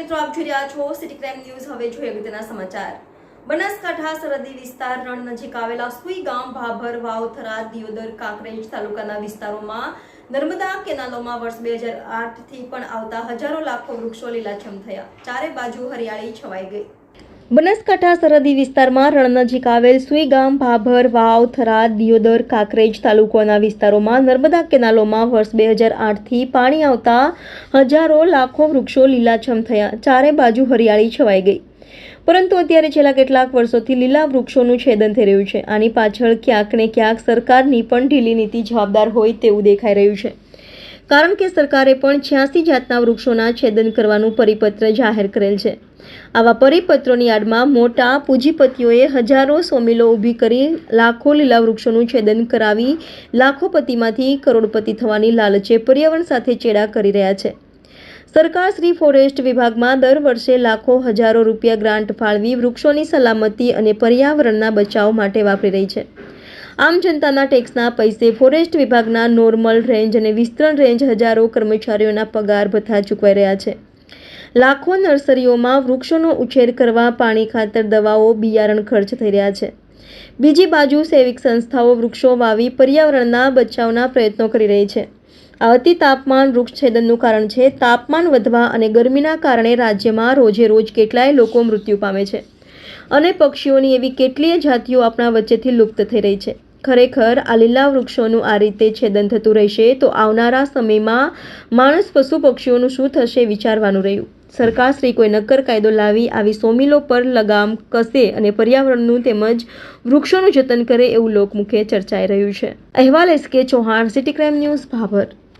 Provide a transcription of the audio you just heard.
મિત્રો, આપ જોઈ રહ્યા છો સિટી ક્રાઇમ ન્યૂઝ હવે જોઈએ અગત્યના સમાચાર. બનાસકાંઠા સરહદી વિસ્તાર રણ નજીક આવેલા સુઈ ગામ ભાભર વાવ થરાદ દિયોદર, કાંકરેજ તાલુકાના વિસ્તારોમાં નર્મદા કેનાલોમાં વર્ષ બે હજાર આઠથી પણ આવતા હજારો લાખો વૃક્ષો લીલાછમ થયા. ચારે બાજુ હરિયાળી છવાઈ ગઈ. બનાસકાંઠા સરહદી વિસ્તારમાં રણ નજીક આવેલ સુઈ ગામ, ભાભર, વાવ, થરાદ, દિયોદર, કાંકરેજ તાલુકાના વિસ્તારોમાં નર્મદા કેનાલોમાં વર્ષ બે હજાર આઠથી પાણી આવતા હજારો લાખો વૃક્ષો લીલાછમ થયા. ચારે બાજુ હરિયાળી છવાઈ ગઈ. પરંતુ અત્યારે છેલ્લા કેટલાક વર્ષોથી લીલા વૃક્ષોનું છેદન થઈ રહ્યું છે. આની પાછળ ક્યાંક ને ક્યાંક સરકારની પણ ઢીલી નીતિ જવાબદાર હોય તેવું દેખાઈ રહ્યું છે. કારણ કે સરકારે પણ છ્યાસી જાતના વૃક્ષોના છેદન કરવાનું પરિપત્ર જાહેર કરેલ છે. આવા પરિપત્રોની આડમાં મોટા પૂંજીપતિઓએ હજારો સોમિલો ઊભી કરી લાખો લીલા વૃક્ષોનું છેદન કરાવી લાખોપતિમાંથી કરોડપતિ થવાની લાલચે પર્યાવરણ સાથે ચેડા કરી રહ્યા છે. સરકાર શ્રી ફોરેસ્ટ વિભાગમાં દર વર્ષે લાખો હજારો રૂપિયા ગ્રાન્ટ ફાળવી વૃક્ષોની સલામતી અને પર્યાવરણના બચાવ માટે વાપરી રહી છે. આમ જનતાના ટેક્સના પૈસે ફોરેસ્ટ વિભાગના નોર્મલ રેન્જ અને વિસ્તરણ રેન્જ હજારો કર્મચારીઓના પગાર ભથ્થા ચૂકવાઈ રહ્યા છે. લાખો નર્સરીઓમાં વૃક્ષોનો ઉછેર કરવા પાણી ખાતર, દવાઓ, બિયારણ ખર્ચ થઈ રહ્યા છે. બીજી બાજુ સેવિક સંસ્થાઓ વૃક્ષો વાવી પર્યાવરણના બચાવના પ્રયત્નો કરી રહી છે. આ અતિ તાપમાન વૃક્ષછેદનનું કારણ છે. તાપમાન વધવા અને ગરમીના કારણે રાજ્યમાં રોજે રોજ કેટલાય લોકો મૃત્યુ પામે છે અને પક્ષીઓની એવી કેટલીય જાતિઓ આપણા વચ્ચેથી લુપ્ત થઈ રહી છે. ખરેખર આ લીલા વૃક્ષોનું આ રીતે છેદન થતું રહેશે, તો આવનારા સમયમાં માણસ, પશુ, પક્ષીઓનું શું થશે વિચારવાનું રહ્યું. સરકારશ્રી કોઈ નક્કર કાયદો લાવી આવી સોમિલો પર લગામ કસે અને પર્યાવરણનું તેમજ વૃક્ષોનું જતન કરે એવું લોકમુખે ચર્ચાઈ રહ્યું છે. અહેવાલ S K Chauhan, city crime news, Bhabhar.